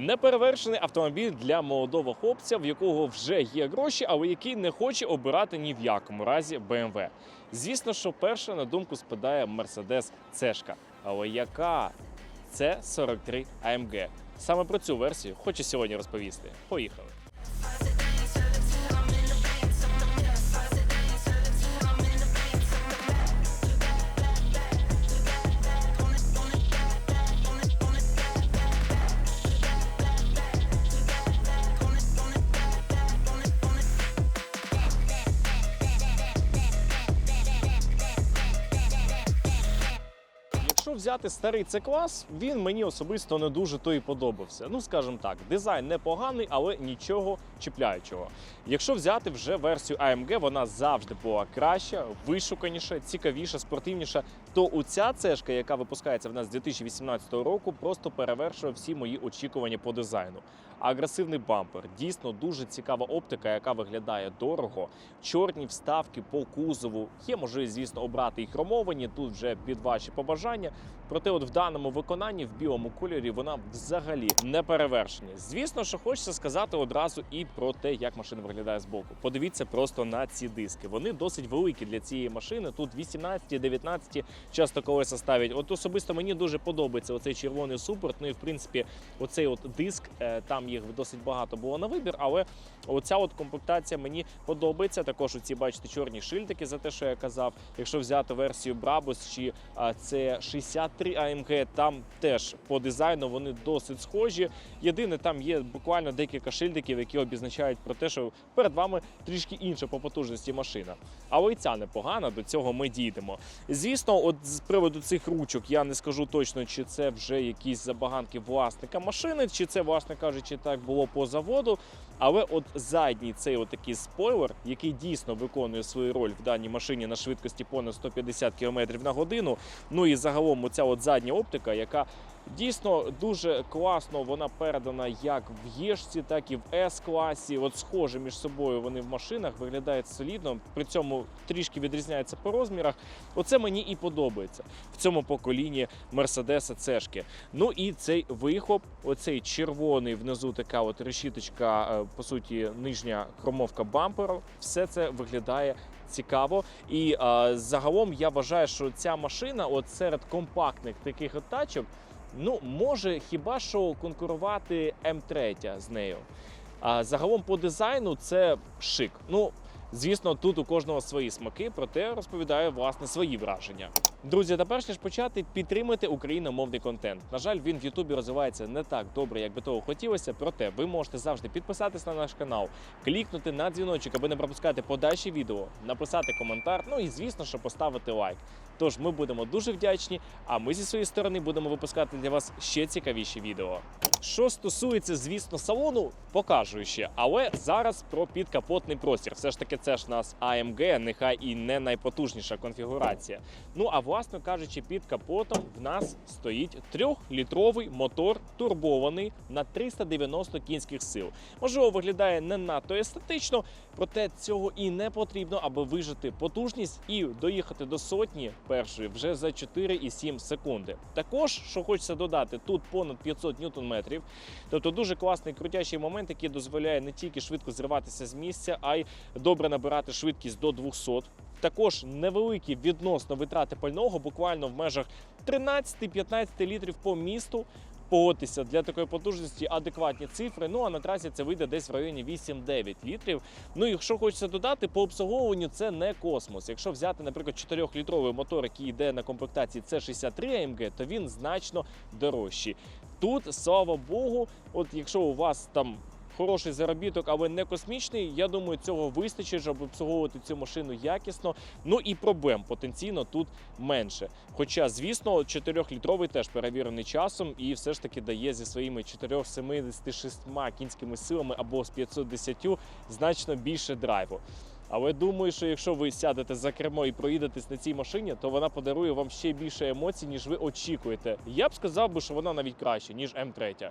Неперевершений автомобіль для молодого хлопця, в якого вже є гроші, але який не хоче обирати ні в якому разі BMW. Звісно, що перша на думку спадає Mercedes C. Але яка? Це 43 AMG. Саме про цю версію хочу сьогодні розповісти. Поїхали. Взяти старий c клас, він мені особисто не дуже то і подобався. Ну, скажімо так, дизайн непоганий, але нічого чіпляючого. Якщо взяти вже версію AMG, вона завжди була краща, вишуканіша, цікавіша, спортивніша. То у цешка, яка випускається в нас з 2018 року, просто перевершує всі мої очікування по дизайну. Агресивний бампер, дійсно дуже цікава оптика, яка виглядає дорого. Чорні вставки по кузову. Є можливість, звісно, обрати і хромовані. Тут вже під ваші побажання. Проте, от в даному виконанні в білому кольорі вона взагалі не перевершення. Звісно, що хочеться сказати одразу і про те, як машина виглядає збоку. Подивіться просто на ці диски. Вони досить великі для цієї машини. Тут 18, 19 часто колеса ставлять. От особисто мені дуже подобається оцей червоний супорт. Ну і в принципі, оцей от диск, е, там їх досить багато було на вибір, але оця от комплектація мені подобається. Також оці, бачите, чорні шильдики за те, що я казав. Якщо взяти версію Brabus чи це 63 AMG, там теж по дизайну вони досить схожі. Єдине, там є буквально декілька шильдиків, які обізначають про те, що перед вами трішки інша по потужності машина. Але і ця непогана, до цього ми дійдемо. Звісно, от з приводу цих ручок я не скажу точно, чи це вже якісь забаганки власника машини, чи це, власне кажучи, так було по заводу. Але от задній цей отакий такий спойлер, який дійсно виконує свою роль в даній машині на швидкості понад 150 км на годину. Ну і загалом оця от задня оптика, яка дійсно дуже класно вона передана як в Єшці, так і в С-класі. От схожі між собою вони в машинах виглядають солідно. При цьому трішки відрізняються по розмірах. Оце мені і подобається в цьому поколінні Мерседеса Цешки. Ну і цей вихоп, оцей червоний внизу така от решіточка, е, по суті, нижня хромовка бамперу. Все це виглядає цікаво. І е, загалом я вважаю, що ця машина, от серед компактних таких тачок, ну може хіба що конкурувати М3 з нею. А загалом по дизайну це шик. Ну, звісно, тут у кожного свої смаки, проте розповідаю власне свої враження. Друзі, та перш ніж почати, підтримуйте україномовний контент. На жаль, він в Ютубі розвивається не так добре, як би того хотілося. Проте ви можете завжди підписатись на наш канал, клікнути на дзвіночок, аби не пропускати подальші відео, написати коментар. Ну і звісно, що поставити лайк. Тож ми будемо дуже вдячні. А ми зі своєї сторони будемо випускати для вас ще цікавіші відео. Що стосується, звісно, салону, покажу ще. Але зараз про підкапотний простір. Все ж таки, це ж нас AMG, нехай і не найпотужніша конфігурація. Ну а власне кажучи, під капотом в нас стоїть трьохлітровий мотор турбований на 390 кінських сил. Можливо, виглядає не надто естетично, проте цього і не потрібно, аби вижити потужність і доїхати до сотні першої вже за 4,7 секунди. Також, що хочеться додати, тут понад 500 ньютон-метрів, тобто дуже класний крутячий момент, який дозволяє не тільки швидко зриватися з місця, а й добре набирати швидкість до 200. Також невеликі відносно витрати пального, буквально в межах 13-15 літрів по місту. Погодьтеся, для такої потужності адекватні цифри. Ну а на трасі це вийде десь в районі 8-9 літрів. Ну і якщо хочеться додати, по обслуговуванню це не космос. Якщо взяти, наприклад, 4-літровий мотор, який йде на комплектації C63 AMG, то він значно дорожчий. Тут, слава Богу, от якщо у вас там хороший заробіток, але не космічний. Я думаю, цього вистачить, щоб обслуговувати цю машину якісно. Ну і проблем потенційно тут менше. Хоча, звісно, 4-літровий теж перевірений часом і все ж таки дає зі своїми 476 кінськими силами або з 510 значно більше драйву. Але думаю, що якщо ви сядете за кермо і проїдетесь на цій машині, то вона подарує вам ще більше емоцій, ніж ви очікуєте. Я б сказав що вона навіть краще, ніж М3.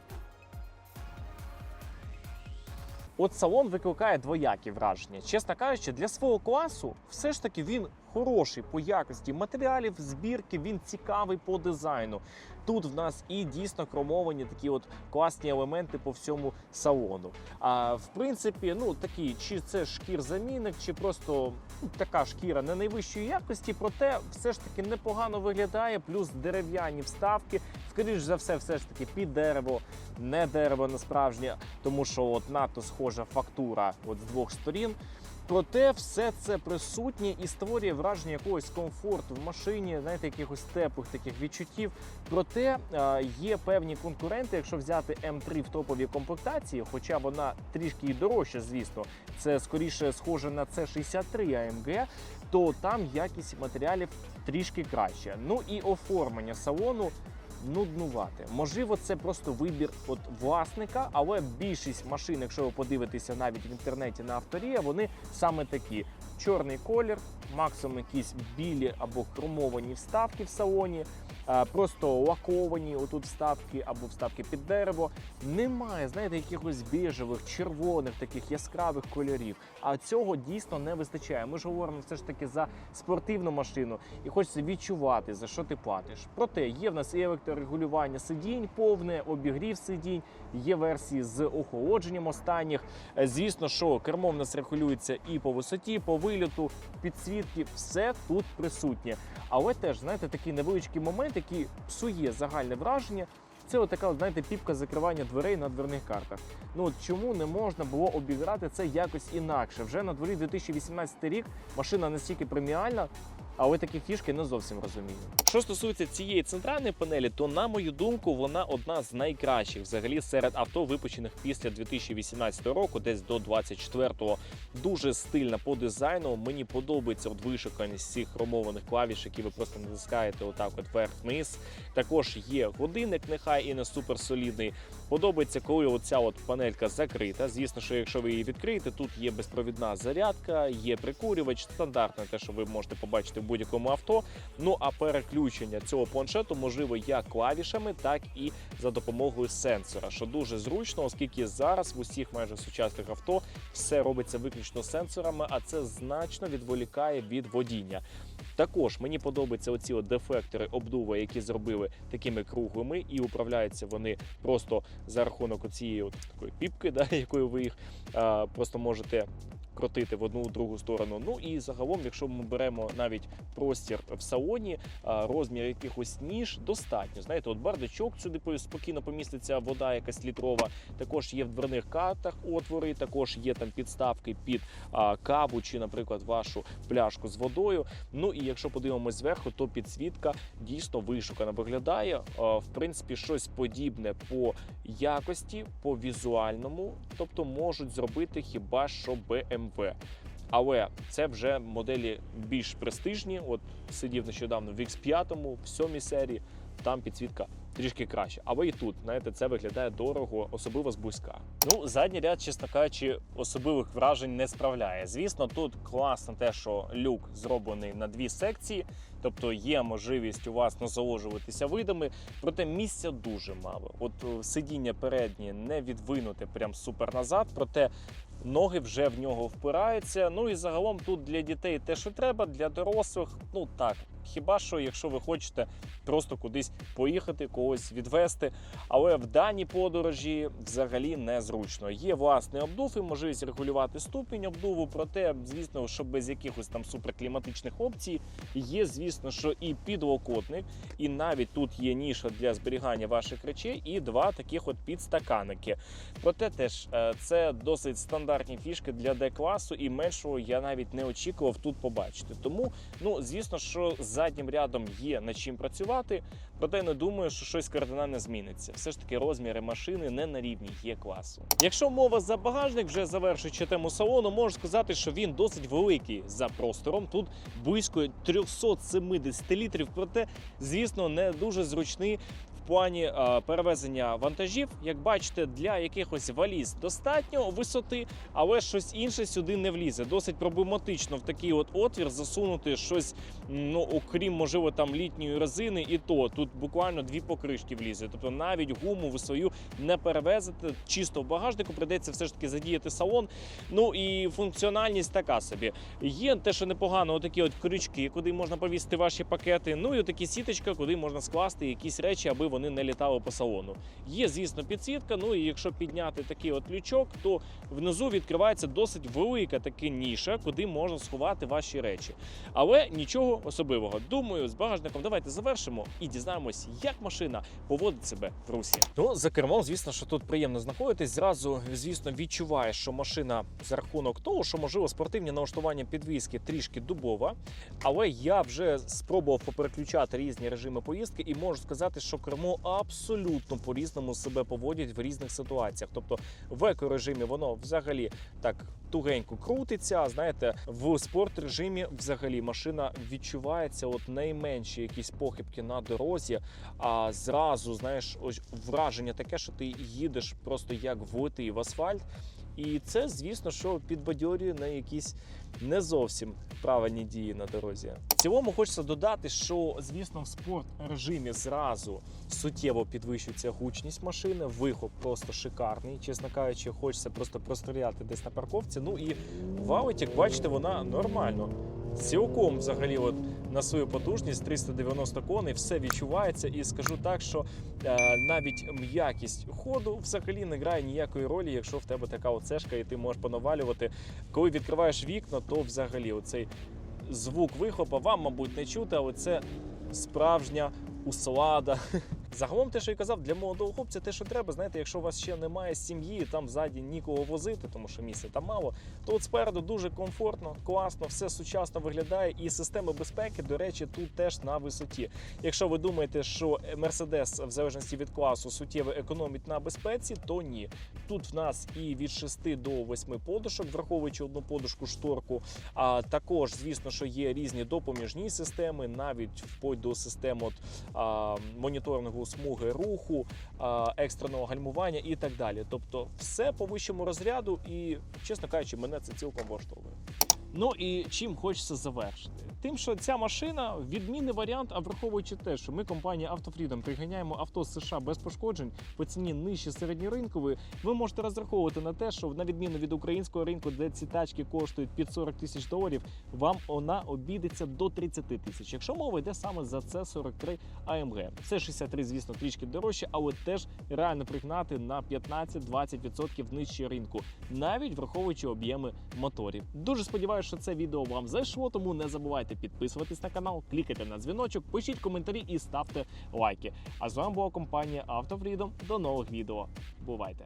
От салон викликає двоякі враження. Чесно кажучи, для свого класу все ж таки він хороший по якості матеріалів, збірки, він цікавий по дизайну. Тут в нас і дійсно хромовані такі от класні елементи по всьому салону. А в принципі, ну такі, чи це шкір-замінник, чи просто ну, така шкіра не найвищої якості, проте все ж таки непогано виглядає, плюс дерев'яні вставки. Скоріш за все, все ж таки під дерево, не дерево не справжнє, тому що от надто схожа фактура от з двох сторін. Проте все це присутнє і створює враження якогось комфорту в машині, знаєте, якихось теплих таких відчуттів. Проте е, є певні конкуренти, якщо взяти М3 в топовій комплектації, хоча вона трішки і дорожча, звісно, це скоріше схоже на C63 AMG, то там якість матеріалів трішки краще. Ну і оформлення салону нуднувати. Можливо, це просто вибір от власника, але більшість машин, якщо ви подивитеся навіть в інтернеті на авторія, вони саме такі: чорний колір, максимум якісь білі або хромовані вставки в салоні. Просто лаковані отут вставки або вставки під дерево. Немає, знаєте, якихось біжевих, червоних, таких яскравих кольорів. А цього дійсно не вистачає. Ми ж говоримо все ж таки за спортивну машину і хочеться відчувати, за що ти платиш. Проте є в нас і електрорегулювання сидінь, повне обігрів сидінь, є версії з охолодженням останніх. Е, Звісно, що кермо в нас регулюється і по висоті, по виліту, підсвітки, все тут присутнє. Але теж, знаєте, такий невеличкий момент, який псує загальне враження. Це отака, от, знаєте, піпка закривання дверей на дверних картах. Ну от чому не можна було обіграти це якось інакше? Вже на дворі 2018 рік машина настільки преміальна, але такі фішки не зовсім розумію. Що стосується цієї центральної панелі, то на мою думку, вона одна з найкращих взагалі серед авто, випущених після 2018 року, десь до 24-го. Дуже стильна по дизайну. Мені подобається от вишуканість цих хромованих клавіш, які ви просто натискаєте отак, от вверх-вниз. Також є годинник, нехай і не суперсолідний. Подобається, коли оця от панелька закрита. Звісно, що якщо ви її відкриєте, тут є безпровідна зарядка, є прикурювач, стандартне те, що ви можете побачити в будь-якому авто. Ну а переключення цього планшету можливо як клавішами, так і за допомогою сенсора, що дуже зручно, оскільки зараз в усіх майже сучасних авто все робиться виключно сенсорами, а це значно відволікає від водіння. Також мені подобаються оці от дефектори обдува, які зробили такими круглими, і управляються вони просто за рахунок оцієї от такої піпки, да, якою ви їх а, просто можете крутити в одну другу сторону. Ну і загалом, якщо ми беремо навіть простір в салоні, розмір якихось ніж достатньо. Знаєте, от бардачок сюди по- спокійно поміститься вода, якась літрова. Також є в дверних картах отвори, також є там підставки під каву чи, наприклад, вашу пляшку з водою. Ну і якщо подивимось зверху, то підсвітка дійсно вишукано виглядає. В принципі, щось подібне по якості, по візуальному, тобто можуть зробити хіба що BMW. Але це вже моделі більш престижні. От сидів нещодавно в X5, в 7 серії, там підсвітка трішки краще. Але і тут, знаєте, це виглядає дорого, особливо зблизька. Ну, задній ряд, чесно кажучи, особливих вражень не справляє. Звісно, тут класно те, що люк зроблений на дві секції, тобто є можливість у вас насолоджуватися видами, проте місця дуже мало. От е, сидіння переднє не відвинуте прям супер назад, проте. Ноги вже в нього впираються. Ну і загалом тут для дітей те, що треба, для дорослих, ну так. Хіба що, якщо ви хочете просто кудись поїхати, когось відвести. Але в даній подорожі взагалі незручно. Є власний обдув і можливість регулювати ступінь обдуву. Проте, звісно, що без якихось там суперкліматичних опцій є, звісно, що і підлокотник, і навіть тут є ніша для зберігання ваших речей, і два таких от підстаканники. Проте теж е, це досить стандартні фішки для Д-класу, і меншого я навіть не очікував тут побачити. Тому, ну звісно, що заднім рядом є над чим працювати, проте не думаю, що щось кардинально зміниться. Все ж таки розміри машини не на рівні є класу. Якщо мова за багажник, вже завершуючи тему салону, можу сказати, що він досить великий за простором. Тут близько 370 літрів. Проте, звісно, не дуже зручний в плані е, перевезення вантажів. Як бачите, для якихось валіз достатньо висоти, але щось інше сюди не влізе. Досить проблематично в такий от отвір засунути щось, ну окрім можливо там літньої резини, і то тут буквально дві покришки влізе. Тобто навіть гуму ви свою не перевезете. Чисто в багажнику прийдеться все ж таки задіяти салон. Ну і функціональність така собі. Є те, що непогано, отакі от крючки, куди можна повісити ваші пакети. Ну і отакі сіточка, куди можна скласти якісь речі, аби вони не літали по салону. Є, звісно, підсвітка. Ну і якщо підняти такий от лючок, то внизу відкривається досить велика така ніша, куди можна сховати ваші речі. Але нічого особливого. Думаю, з багажником давайте завершимо і дізнаємось, як машина поводить себе в русі. Ну, за кермом, звісно, що тут приємно знаходитись. Зразу, звісно, відчуваєш, що машина за рахунок того, що можливо спортивні налаштування підвіски трішки дубова. Але я вже спробував попереключати різні режими поїздки і можу сказати, що кермо абсолютно по-різному себе поводять в різних ситуаціях. Тобто в екорежимі воно взагалі так тугенько крутиться. Знаєте, в спорт режимі взагалі машина відчувається от найменші якісь похибки на дорозі. А зразу знаєш, ось враження таке, що ти їдеш просто як влитий в асфальт. І це, звісно, що підбадьорює на якісь не зовсім правильні дії на дорозі. В цілому хочеться додати, що звісно в спорт режимі зразу суттєво підвищується гучність машини. Вихоп просто шикарний. Чесно кажучи, хочеться просто простріляти десь на парковці. Ну і валить, як бачите, вона нормально. Цілком взагалі, от на свою потужність 390 коней, все відчувається. І скажу так, що е, навіть м'якість ходу взагалі не грає ніякої ролі, якщо в тебе така оцешка, і ти можеш понавалювати. Коли відкриваєш вікна, то взагалі оцей звук вихлопа вам, мабуть, не чути, але це справжня услада. Загалом, те, що я казав, для молодого хлопця, те, що треба, знаєте, якщо у вас ще немає сім'ї, там ззаді нікого возити, тому що місця там мало, то от спереду дуже комфортно, класно, все сучасно виглядає, і системи безпеки, до речі, тут теж на висоті. Якщо ви думаєте, що Mercedes, в залежності від класу, суттєво економить на безпеці, то ні. Тут в нас і від 6 до 8 подушок, враховуючи одну подушку шторку. А також, звісно, що є різні допоміжні системи, навіть вплоть до систем от, а, моніторингу смуги руху, екстреного гальмування і так далі. Тобто, все по вищому розряду, і, чесно кажучи, мене це цілком влаштовує. Ну і чим хочеться завершити? Тим, що ця машина відмінний варіант, а враховуючи те, що ми компанія Автофрідом приганяємо авто з США без пошкоджень по ціні нижче середньоринкової, ви можете розраховувати на те, що на відміну від українського ринку, де ці тачки коштують під 40 тисяч доларів, вам вона обійдеться до 30 тисяч. Якщо мова йде саме за це 43 AMG. Це 63, звісно, трішки дорожче, але теж реально пригнати на 15-20% нижче ринку, навіть враховуючи об'єми моторів. Дуже сподіваюся, сподіваюся, що це відео вам зайшло, тому не забувайте підписуватись на канал, клікайте на дзвіночок, пишіть коментарі і ставте лайки. А з вами була компанія AutoFreedom. До нових відео. Бувайте!